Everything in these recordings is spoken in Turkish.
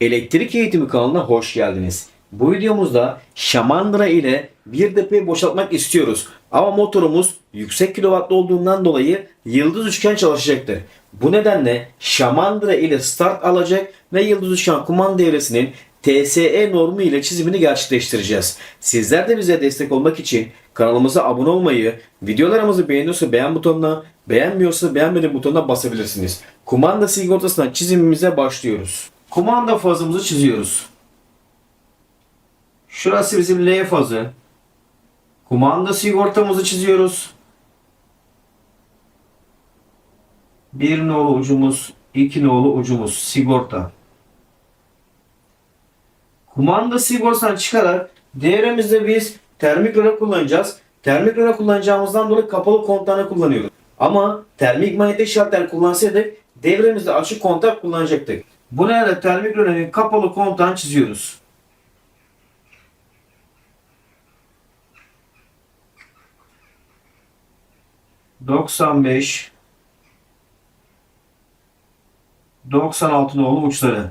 Elektrik Eğitimi kanalına hoş geldiniz. Bu videomuzda şamandıra ile bir depoyu boşaltmak istiyoruz. Ama motorumuz yüksek kilovatlı olduğundan dolayı yıldız üçgen çalışacaktır. Bu nedenle şamandıra ile start alacak ve yıldız üçgen kumanda devresinin TSE normu ile çizimini gerçekleştireceğiz. Sizler de bize destek olmak için kanalımıza abone olmayı, videolarımızı beğeniyorsa beğen butonuna, beğenmiyorsa beğenmedim butonuna basabilirsiniz. Kumanda sigortasından çizimimize başlıyoruz. Kumanda fazımızı çiziyoruz. Şurası bizim L fazı. Kumanda sigortamızı çiziyoruz. Bir nolu ucumuz, iki nolu ucumuz sigorta. Kumanda sigortasından çıkarak devremizde biz termik röle kullanacağız. Termik röle kullanacağımızdan dolayı kapalı kontağını kullanıyoruz. Ama termik manyetik şartlar kullansaydık devremizde açık kontak kullanacaktık. Bu nedenle termik rölenin kapalı kontağını çiziyoruz. Doksan beş 96 nolu uçları.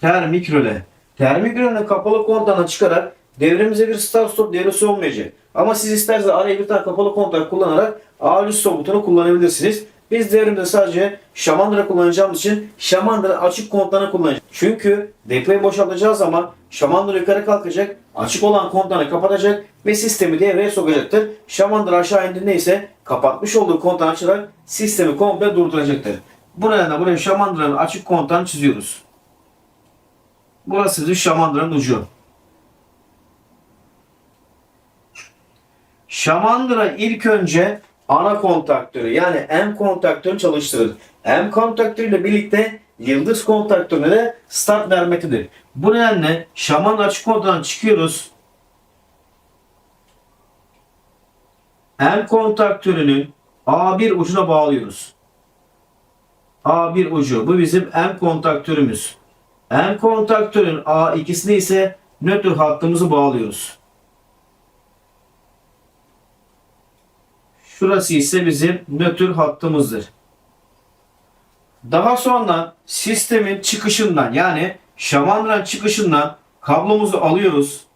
Termik röle. Termik röle kapalı kontağına çıkarak devremize bir start stop devresi olmayacak. Ama siz isterseniz araya bir tane kapalı kontak kullanarak ağır üst stop butonu kullanabilirsiniz. Biz devrimde sadece şamandıra kullanacağımız için şamandıra açık kontağını kullanacağız. Çünkü depoyu boşaltacağı zaman şamandıra yukarı kalkacak, açık olan kontağını kapatacak ve sistemi devreye sokacaktır. Şamandıra aşağı indiğinde ise kapatmış olduğu kontağı açarak sistemi komple durduracaktır. Bu nedenle buraya şamandıranın açık kontağını çiziyoruz. Burası bizim şamandıranın ucu. Şamandıra ilk önce ana kontaktörü yani M kontaktörünü çalıştırır. M kontaktörüyle birlikte yıldız kontaktörüne de start vermektedir. Bu nedenle şaman açık kontağından çıkıyoruz. M kontaktörünün A1 ucuna bağlıyoruz. A1 ucu. Bu bizim M kontaktörümüz. M kontaktörün A2'sine ise nötr hattımızı bağlıyoruz. Şurası ise bizim nötr hattımızdır. Daha sonra sistemin çıkışından yani şamandıran çıkışından kablomuzu alıyoruz.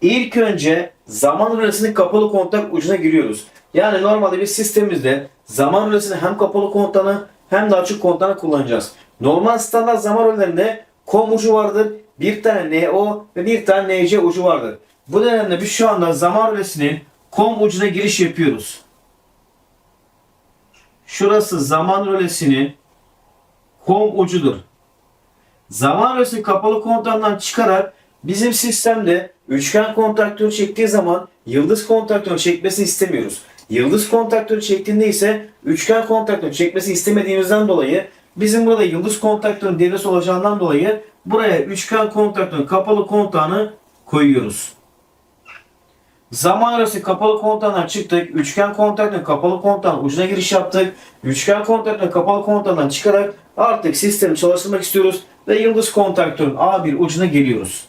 İlk önce zaman rölesinin kapalı kontak ucuna giriyoruz. Yani normalde bir sistemimizde zaman rölesini hem kapalı kontağını hem de açık kontağını kullanacağız. Normal standart zaman rölelerinde COM ucu vardır. Bir tane NO ve bir tane NC ucu vardır. Bu nedenle biz şu anda zaman rölesinin COM ucuna giriş yapıyoruz. Şurası zaman rölesinin COM ucudur. Zaman rölesi kapalı kontağından çıkarak bizim sistemde üçgen kontaktörü çektiği zaman yıldız kontaktörü çekmesini istemiyoruz. Yıldız kontaktörü çektiğinde ise üçgen kontaktörü çekmesi istemediğimizden dolayı bizim burada yıldız kontaktörün devresi olacağından dolayı buraya üçgen kontaktörün kapalı kontağını koyuyoruz. Zaman arası kapalı kontağından çıktık. Üçgen kontaktörün kapalı kontağın ucuna giriş yaptık. Üçgen kontaktörün kapalı kontağından çıkarak artık sistemi çalıştırmak istiyoruz ve yıldız kontaktörün A1 ucuna geliyoruz.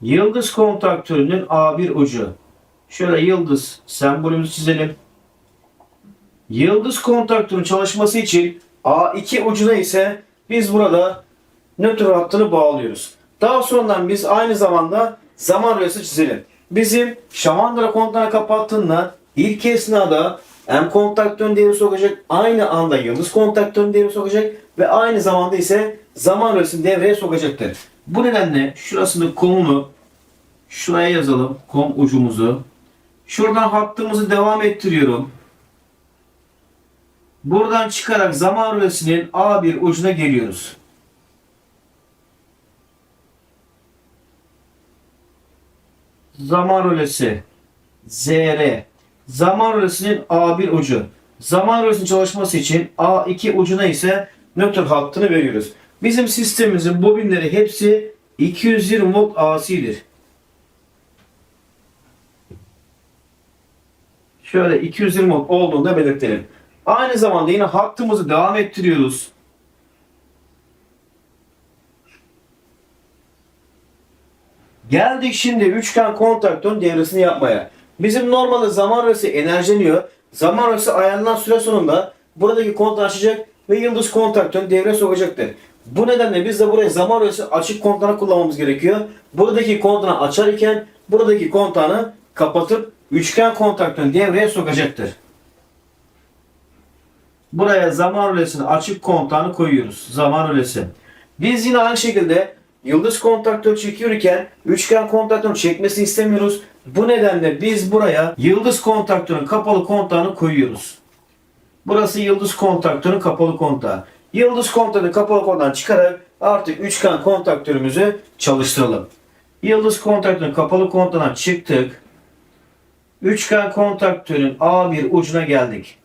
Yıldız kontaktörünün A1 ucu. Şöyle yıldız sembolümüzü çizelim. Yıldız kontaktörün çalışması için A2 ucuna ise biz burada nötr hattını bağlıyoruz. Daha sonradan biz aynı zamanda zaman rölesi çizelim. Bizim şamandıra kontağını kapattığında ilk esnada M kontaktörün devreye sokacak, aynı anda yıldız kontaktörün devreye sokacak ve aynı zamanda ise zaman rölesini devreye sokacaktır. Bu nedenle şurasının komunu şuraya yazalım. Kom ucumuzu. Şuradan hattımızı devam ettiriyorum. Buradan çıkarak zaman rölesinin A1 ucuna geliyoruz. Zaman rölesi ZR. Zaman rölesinin A1 ucu. Zaman rölesinin çalışması için A2 ucuna ise nötr hattını veriyoruz. Bizim sistemimizin bobinleri hepsi 220 volt AC'dir. Şöyle 220 volt olduğunda belirtelim. Aynı zamanda yine hattımızı devam ettiriyoruz. Geldik şimdi üçgen kontaktörün devresini yapmaya. Bizim normalde zaman arası enerjileniyor. Zaman arası ayarlanan süre sonunda buradaki kontağı açacak ve yıldız kontaktörün devreye sokacaktır. Bu nedenle biz de buraya zaman arası açık kontağını kullanmamız gerekiyor. Buradaki kontağını açar iken buradaki kontağını kapatıp üçgen kontaktörün devreye sokacaktır. Buraya zaman rölesini açık kontağını koyuyoruz. Zaman rölesi. Biz yine aynı şekilde yıldız kontaktör çekiyorken üçgen kontaktörün çekmesini istemiyoruz. Bu nedenle biz buraya yıldız kontaktörün kapalı kontağını koyuyoruz. Burası yıldız kontaktörün kapalı kontağı. Yıldız kontaktörün kapalı kontağını çıkarak artık üçgen kontaktörümüzü çalıştıralım. Yıldız kontaktörün kapalı kontağından çıktık. Üçgen kontaktörün A1 ucuna geldik.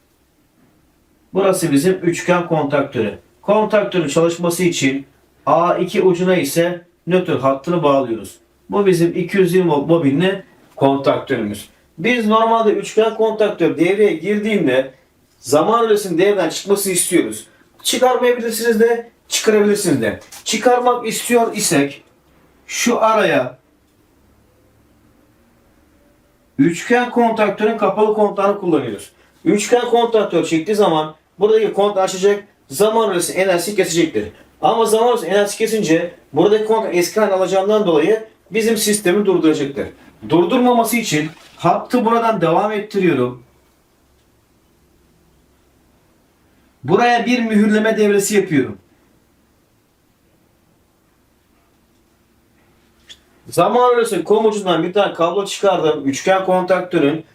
Burası bizim üçgen kontaktörü. Kontaktörün çalışması için A2 ucuna ise nötr hattını bağlıyoruz. Bu bizim 220 volt bobinli kontaktörümüz. Biz normalde üçgen kontaktör devreye girdiğinde zaman rölesinin devreden çıkması istiyoruz. Çıkarmayabilirsiniz de çıkarabilirsiniz de. Çıkarmak istiyor isek şu araya Üçgen kontaktörün kapalı kontağını kullanıyoruz. Üçgen kontaktör çektiği zaman buradaki kontağı açacak, zaman arası enerjisi kesecektir. Ama zaman arası enerjisi kesince buradaki kontak eski haline alacağından dolayı bizim sistemi durduracaktır. Durdurmaması için hattı buradan devam ettiriyorum. Buraya bir mühürleme devresi yapıyorum. Zaman arası kom ucundan bir tane kablo çıkardım. Üçgen kontaktörün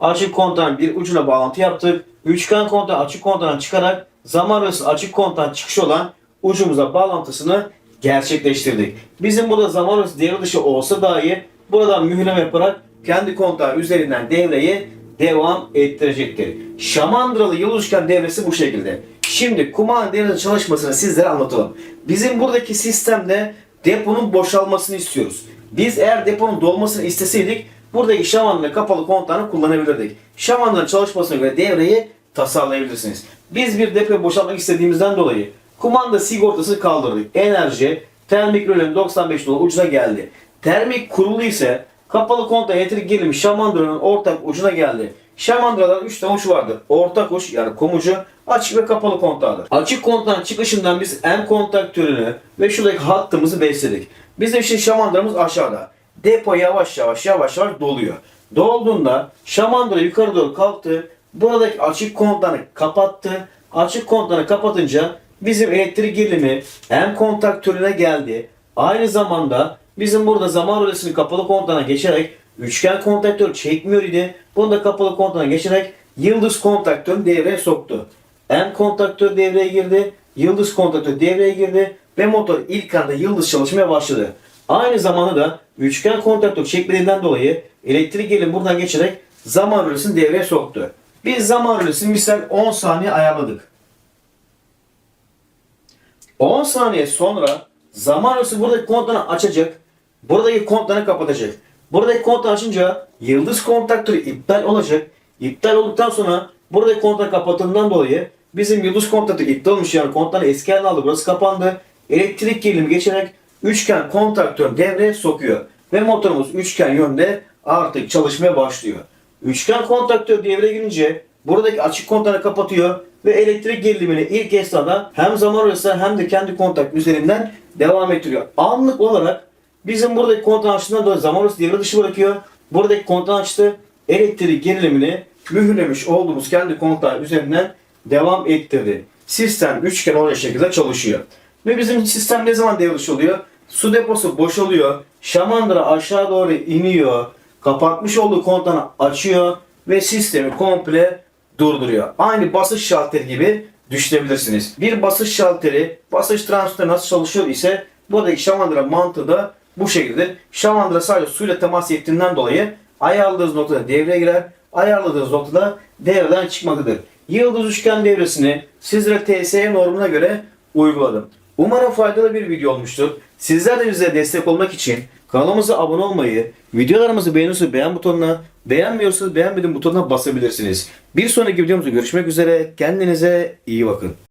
açık kontağın bir ucuna bağlantı yaptık. Üçgen kontağı açık kontağından çıkarak zaman arası açık kontağın çıkışı olan ucumuza bağlantısını gerçekleştirdik. Bizim burada zaman arası devre dışı olsa dahi buradan mühürleme yaparak kendi kontağı üzerinden devreyi devam ettirecektir. Şamandıralı yıl üçgen devresi bu şekilde. Şimdi kumanda devresi çalışmasını sizlere anlatalım. Bizim buradaki sistemde deponun boşalmasını istiyoruz. Biz eğer deponun dolmasını isteseydik buradaki şamanla kapalı kontağını kullanabilirdik. Şamanların çalışmasına göre devreyi tasarlayabilirsiniz. Biz bir depoyu boşaltmak istediğimizden dolayı kumanda sigortası kaldırdık. Enerji termik rölem 95 dolar ucuna geldi. Termik kurulu ise kapalı kontağa elektrik gerilimi şamandıranın ortak ucuna geldi. Şamandıraların 3 tane uç vardır. Ortak uç yani komucu açık ve kapalı kontağıdır. Açık kontağın çıkışından biz M kontaktörünü ve şuradaki hattımızı besledik. Bizim şimdi şamandıramız aşağıda. Depo yavaş yavaş yavaş yavaş doluyor. Dolduğunda şamandıra yukarı doğru kalktı. Buradaki açık kontağını kapattı. Açık kontağını kapatınca bizim elektrik gerilimi M kontaktörüne geldi. Aynı zamanda bizim burada zaman rölesini kapalı kontağına geçerek üçgen kontaktör çekmiyor idi. Bunu da kapalı kontağına geçerek yıldız kontaktörü devreye soktu. M kontaktör devreye girdi. Yıldız kontaktör devreye girdi. Ve motor ilk anda yıldız çalışmaya başladı. Aynı zamanda da üçgen kontaktör çekmediğinden dolayı elektrik gerilimi buradan geçerek zaman rölesini devreye soktu. Biz zaman rölesini misal 10 saniye ayarladık. 10 saniye sonra zaman rölesi buradaki kontağını açacak. Buradaki kontağını kapatacak. Buradaki kontağı açınca yıldız kontaktörü iptal olacak. İptal olduktan sonra buradaki kontak kapatıldığından dolayı bizim yıldız kontaktörü iptal olmuş yani kontağını eski haline aldı. Burası kapandı. Elektrik gerilimi geçerek üçgen kontaktör devreye sokuyor. Ve motorumuz üçgen yönde artık çalışmaya başlıyor. Üçgen kontaktör devreye girince buradaki açık kontağını kapatıyor ve elektrik gerilimini ilk esnada hem zaman arası hem de kendi kontak üzerinden devam ettiriyor. Anlık olarak bizim buradaki kontağı açtığından dolayı zaman arası devre dışı bırakıyor. Buradaki kontağı açtı. Elektrik gerilimini mühürlemiş olduğumuz kendi kontağı üzerinden devam ettirdi. Sistem üçgen olacak şekilde çalışıyor. Ve bizim sistem ne zaman devre dışı oluyor? Su deposu boşalıyor. Şamandıra aşağı doğru iniyor. Kapatmış olduğu kontağını açıyor ve sistemi komple durduruyor. Aynı basış şalteri gibi düşünebilirsiniz. Bir basış şalteri, basış transferi nasıl çalışıyor ise buradaki şamandıra mantığı da bu şekildedir. Şamandıra sadece suyla temas ettiğinden dolayı ayarladığınız noktada devreye girer. Ayarladığınız noktada devreden çıkmaktadır. Yıldız üçgen devresini sizlere TSE normuna göre uyguladım. Umarım faydalı bir video olmuştur. Sizler de bize destek olmak için kanalımıza abone olmayı, videolarımızı beğeniyorsanız beğen butonuna, beğenmiyorsanız beğenmedim butonuna basabilirsiniz. Bir sonraki videomuzda görüşmek üzere. Kendinize iyi bakın.